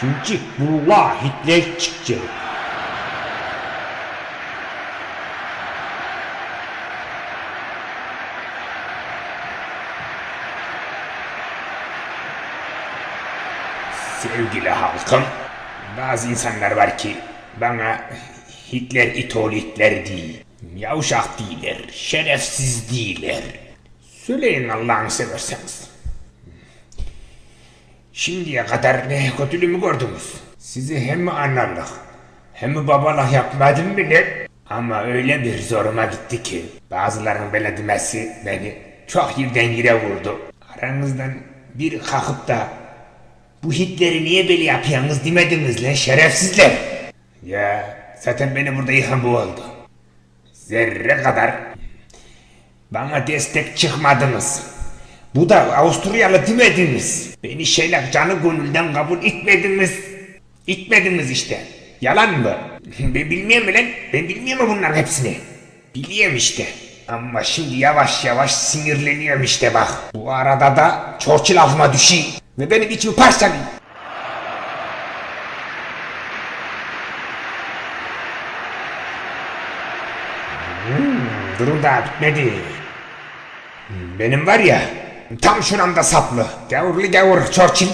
Çünkü bunlar Hitler çıkacak. Sevgili halkım, bazı insanlar var ki bana Hitler itol Hitler değil, yavşak değiller, şerefsiz değiller. Söyleyin Allah'ını severseniz. Şimdiye kadar ne kötülüğümü gördünüz. Sizi hem analık hem babalık yapmadım ne? Ama öyle bir zoruma gitti ki bazılarının böyle beni çok yerden yere vurdu. Aranızdan bir kalkıp da bu Hitler'i niye böyle yapıyorsunuz demediniz lan şerefsizler. Ya zaten beni burada yıkan bu oldu. Zerre kadar bana destek çıkmadınız. Bu da Avusturyalı demediniz. Beni şeyler canı gönülden kabul etmediniz. İtmediniz işte. Yalan mı? Ben bilmiyorum lan. Ben bilmiyorum bunların hepsini. Biliyorum işte. Ama şimdi yavaş yavaş sinirleniyorum işte bak. Bu arada da Churchill altıma düşeyim. Ve benim içimi parçalayın. Hmm, durum daha bitmedi. Benim var ya tam şuramda saplı. Gavurlu gavur Churchill.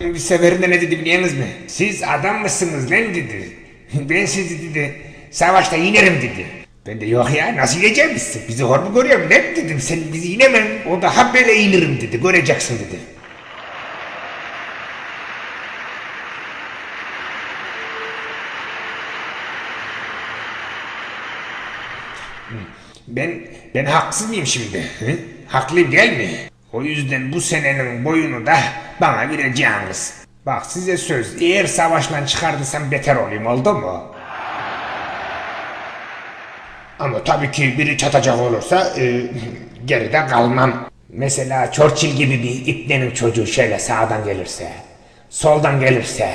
Bir seferinde ne dedi biliyor musunuz? Siz adam mısınız lan dedi. Ben sizi dedi savaşta inerim dedi. Ben de yok ya nasıl ineceğim biz? Bizi hor mu görüyor mu? Ne dedim sen bizi inemem. O daha böyle inirim dedi. Göreceksin dedi. Ben ben haksız mıyım şimdi? Hı? Haklıyım değil mi? O yüzden bu senenin boyunu da bana vereceğiniz. Bak size söz eğer savaştan çıkardıysam beter olayım oldu mu? Ama tabii ki biri çatacak olursa e, geride kalmam. Mesela Churchill gibi bir ipnenin çocuğu şöyle sağdan gelirse, soldan gelirse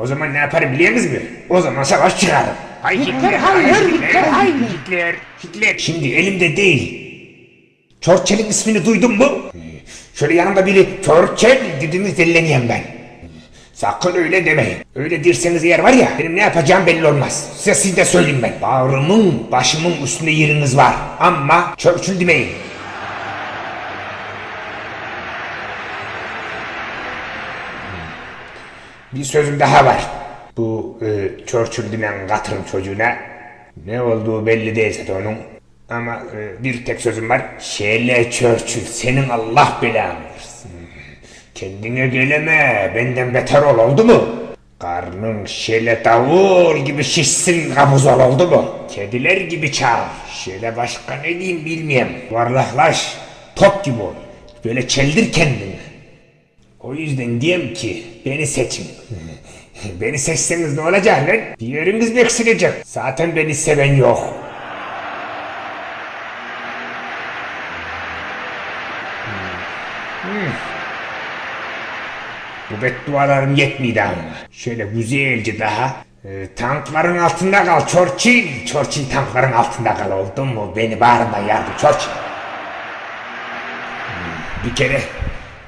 o zaman ne yaparım biliyor musunuz? O zaman savaş çıkarım. Hay Hitler, hayır, Hitler, hayır. Hitler, Hitler. Şimdi elimde değil. Churchill'in ismini duydun mu? Şöyle yanımda biri Churchill dediğiniz delleneyim ben. Sakın öyle demeyin. Öyle derseniz eğer var ya benim ne yapacağım belli olmaz. Size siz de söyleyeyim ben. Bağrımın başımın üstünde yeriniz var. Ama Churchill demeyin. Bir sözüm daha var. Bu e, Churchill denen katırın çocuğuna ne olduğu belli değil zaten onun. Ama e, bir tek sözüm var. Şele Churchill senin Allah belanı. Kendine geleme benden beter ol oldu mu? Karnın şele davul gibi şişsin kabuz ol oldu mu? Kediler gibi çağır. Şöyle başka ne diyeyim bilmiyorum. Varlaklaş. Top gibi ol. Böyle çeldir kendini. O yüzden diyeyim ki beni seçin. beni seçseniz ne olacak lan? Bir yeriniz mi eksilecek? Zaten beni seven yok. Bu beddualarım yetmedi ama. Şöyle güzelce daha e, tankların altında kal Churchill. Churchill tankların altında kal oldu mu? Beni bağrına yardı Churchill. Bir kere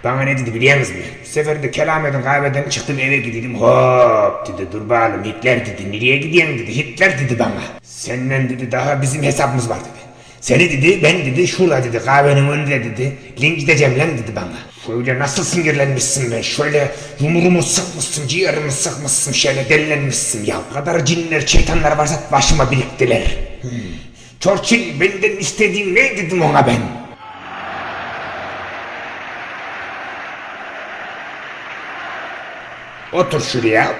bana ne dedi biliyor musun? Bir seferde kelameden kahveden çıktım eve gidiyordum. Hop dedi dur bakalım Hitler dedi. Nereye gidiyorsun dedi. Hitler dedi bana. Senden dedi daha bizim hesabımız var dedi. Seni dedi ben dedi şurada dedi kahvenin önünde dedi. Link gideceğim lan dedi bana. Şöyle nasıl sinirlenmişsin be. Şöyle yumurumu sıkmışsın ciğerimi sıkmışsın şöyle delilenmişsin ya. O kadar cinler şeytanlar varsa başıma biriktiler. Hmm. Churchill benden istediğin ne dedim ona ben. Otur şuraya.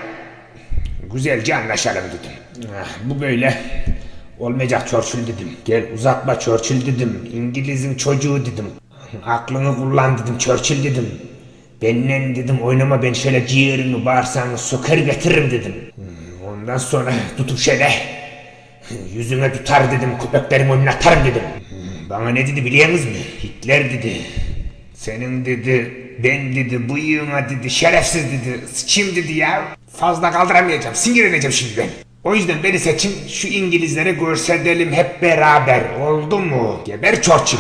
Güzelce anlaşalım dedim. Ah, bu böyle olmayacak Churchill dedim. Gel uzatma Churchill dedim. İngiliz'in çocuğu dedim. Aklını kullan dedim Churchill dedim. Benden dedim oynama ben şöyle ciğerini bağırsağını söker getiririm dedim. Hmm, Ondan sonra tutup şöyle yüzüme tutar dedim köpeklerin önüne dedim. Hmm, Bana ne dedi biliyor musunuz? Hitler dedi. Senin dedi ben dedi bıyığına dedi şerefsiz dedi sıçayım dedi ya. Fazla kaldıramayacağım sinirleneceğim şimdi ben. O yüzden beni seçin şu İngilizlere görsedelim hep beraber oldu mu? Geber Churchill.